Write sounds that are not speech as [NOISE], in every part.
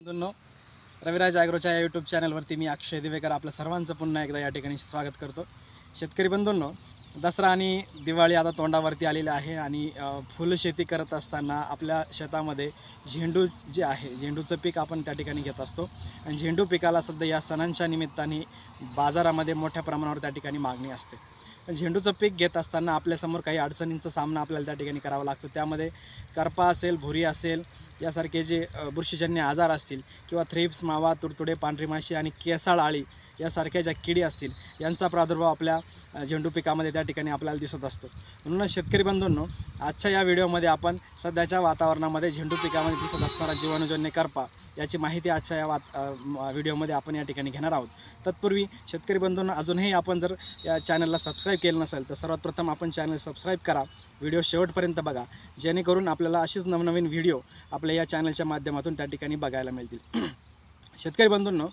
बंधूंनो रविराज ॲग्रोच्या या यूट्यूब चॅनलवरती मी अक्षय दिवेकर आपलं सर्वांचं पुन्हा एकदा या ठिकाणी स्वागत करतो. शेतकरी बंधूंनो दसरा आणि दिवाळी आता तोंडावरती आलेली आहे आणि फुलशेती करत असताना आपल्या शेतामध्ये झेंडू जे आहे झेंडूचं पीक आपण त्या ठिकाणी घेत असतो. आणि झेंडू पिकाला सध्या या सणांच्या निमित्ताने बाजारामध्ये मोठ्या प्रमाणावर त्या ठिकाणी मागणी असते. झेंडूचं पीक घेत असताना आपल्यासमोर काही अडचणींचा सामना आपल्याला त्या ठिकाणी करावा लागतो. त्यामध्ये करपा असेल भुरी असेल यासारखे जे बुरशीजन्य आजार असतील किंवा थ्रिप्स मावा तुडतुडे पांढरी माशी आणि केसाळ आळी यासारख्या ज्या किडी असतील यांचा प्रादुर्भाव आपल्या झेंडू पिकामध्ये त्या ठिकाणी आपल्याला दिसत असतो. म्हणूनच शेतकरी बंधूंनो आजच्या या व्हिडिओमध्ये आपण सध्याच्या वातावरणामध्ये झेंडू पिकामध्ये दिसत असणारा जीवाणूजन्य करपा याची माहिती आजच्या या वात व्हिडिओमध्ये आपण या ठिकाणी घेणार आहोत. तत्पूर्वी शेतकरी बंधूंना अजूनही आपण जर या चॅनलला सबस्क्राईब केलं नसेल तर सर्वात प्रथम आपण चॅनल सबस्क्राईब करा. व्हिडिओ शेवटपर्यंत बघा जेणेकरून आपल्याला अशीच नवनवीन व्हिडिओ आपल्या या चॅनलच्या माध्यमातून त्या ठिकाणी बघायला मिळतील. [CLEARS THROAT] शेतकरी बंधूंनो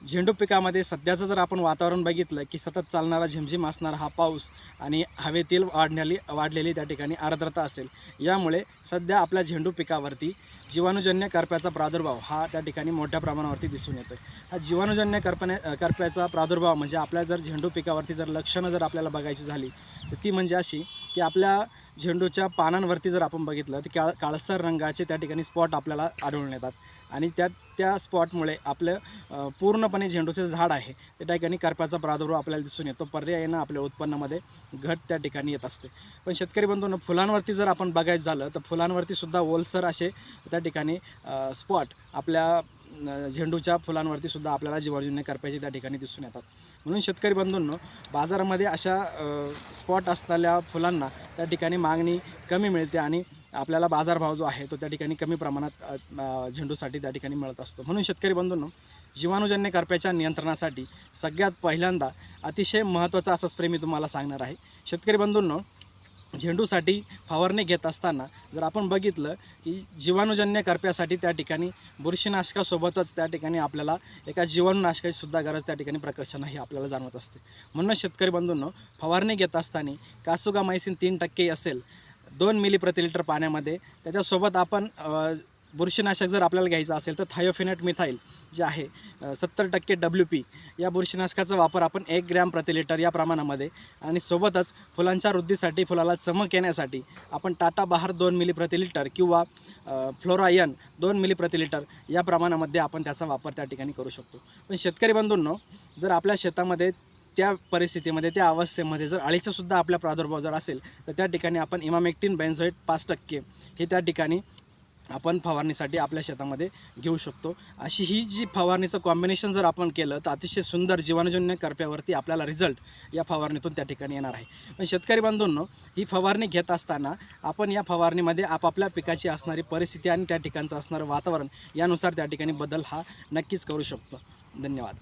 झेंडू पिकामध्ये सध्याचं जर आपण वातावरण बघितलं की सतत चालणारा झिमझिम असणारा हा पाऊस आणि हवेतील वाढण्याली वाढलेली त्या ठिकाणी आर्द्रता असेल. यामुळे सध्या आपल्या झेंडू पिकावरती जीवाणूजन्य करप्याचा प्रादुर्भाव हा त्या ठिकाणी मोठ्या प्रमाणावरती दिसून येतो हा जीवाणूजन्य करपण्या करप्याचा प्रादुर्भाव म्हणजे आपल्या जर झेंडू पिकावरती जर लक्षणं जर आपल्याला बघायची झाली तर ती म्हणजे अशी की आपल्या झेंडूच्या पानांवरती जर आपण बघितलं तर काळ काळसर रंगाचे त्या ठिकाणी स्पॉट आपल्याला आढळून येतात. आणि त्या त्या स्पॉटमुळे आपलं पूर्णपणे झेंडूचे झाड आहे त्या ठिकाणी करप्याचा प्रादुर्भाव आपल्याला दिसून येतो. पर्यायानं आपल्या उत्पन्नामध्ये घट त्या ठिकाणी येत असते. पण शेतकरी बंधूंना फुलांवरती जर आपण बघायचं झालं तर फुलांवरती सुद्धा ओलसर असे त्या त्या ठिकाणी स्पॉट आपल्या झेंडूच्या फुलांवरती सुद्धा आपल्याला जीवाणूजन्य करप्याचे त्या ठिकाणी दिसून येतात. म्हणून शेतकरी बंधूंनो बाजारामध्ये अशा स्पॉट असलेल्या फुलांना त्या ठिकाणी मागणी कमी मिळते आणि आपल्याला बाजारभाव जो आहे तो त्या ठिकाणी कमी प्रमाणात झेंडूसाठी त्या ठिकाणी मिळत असतो. म्हणून शेतकरी बंधूंनो जीवाणूजन्य करप्याच्या नियंत्रणासाठी सगळ्यात पहिल्यांदा अतिशय महत्त्वाचा असा स्प्रे मी तुम्हाला सांगणार आहे. शेतकरी बंधूंनो झेंडूसाठी फवारणी घेत असताना जर आपण बघितलं की जीवाणूजन्य करप्यासाठी त्या ठिकाणी बुरशीनाशकासोबतच त्या ठिकाणी आपल्याला एका जीवाणूनाशकाची सुद्धा गरज त्या ठिकाणी प्रकर्षण ही आपल्याला जाणवत असते. म्हणूनच शेतकरी बंधूंनो फवारणी घेत असताना कासुगामायसिन तीन टक्के असेल दोन मिली प्रति लिटर पाण्यामध्ये त्याच्यासोबत आपण बुरशीनाशक जर आपल्याला घ्यायचं असेल तर थायोफिनेट मिथाईल जे आहे सत्तर टक्के डब्ल्यू पी या बुरशीनाशकाचा वापर आपण एक ग्रॅम प्रति लिटर या प्रमाणामध्ये आणि सोबतच फुलांच्या वृद्धीसाठी फुलाला चमक येण्यासाठी आपण टाटा बहार दोन मिली प्रति लिटर किंवा फ्लोरायन दोन मिली प्रति लिटर या प्रमाणामध्ये आपण त्याचा वापर त्या ठिकाणी करू शकतो. पण शेतकरी बंधूंनो जर आपल्या शेतामध्ये त्या परिस्थितीमध्ये त्या अवस्थेमध्ये जर अळीचासुद्धा आपला प्रादुर्भाव जर असेल तर त्या ठिकाणी आपण इमामेक्टिन बेन्झोईट पाच टक्के हे त्या ठिकाणी आपण फवारणीसाठी आपल्या शेतामध्ये घेऊ शकतो. अशी ही जी फवारणीचं कॉम्बिनेशन जर आपण केलं तर अतिशय सुंदर जीवाणूजन्य करप्यावरती आपल्याला रिझल्ट या फवारणीतून त्या ठिकाणी येणार आहे. पण शेतकरी बांधूंनो ही फवारणी घेत असताना आपण या फवारणीमध्ये आपापल्या पिकाची असणारी परिस्थिती आणि त्या ठिकाणचं असणारं वातावरण यानुसार त्या ठिकाणी बदल हा नक्कीच करू शकतो. धन्यवाद.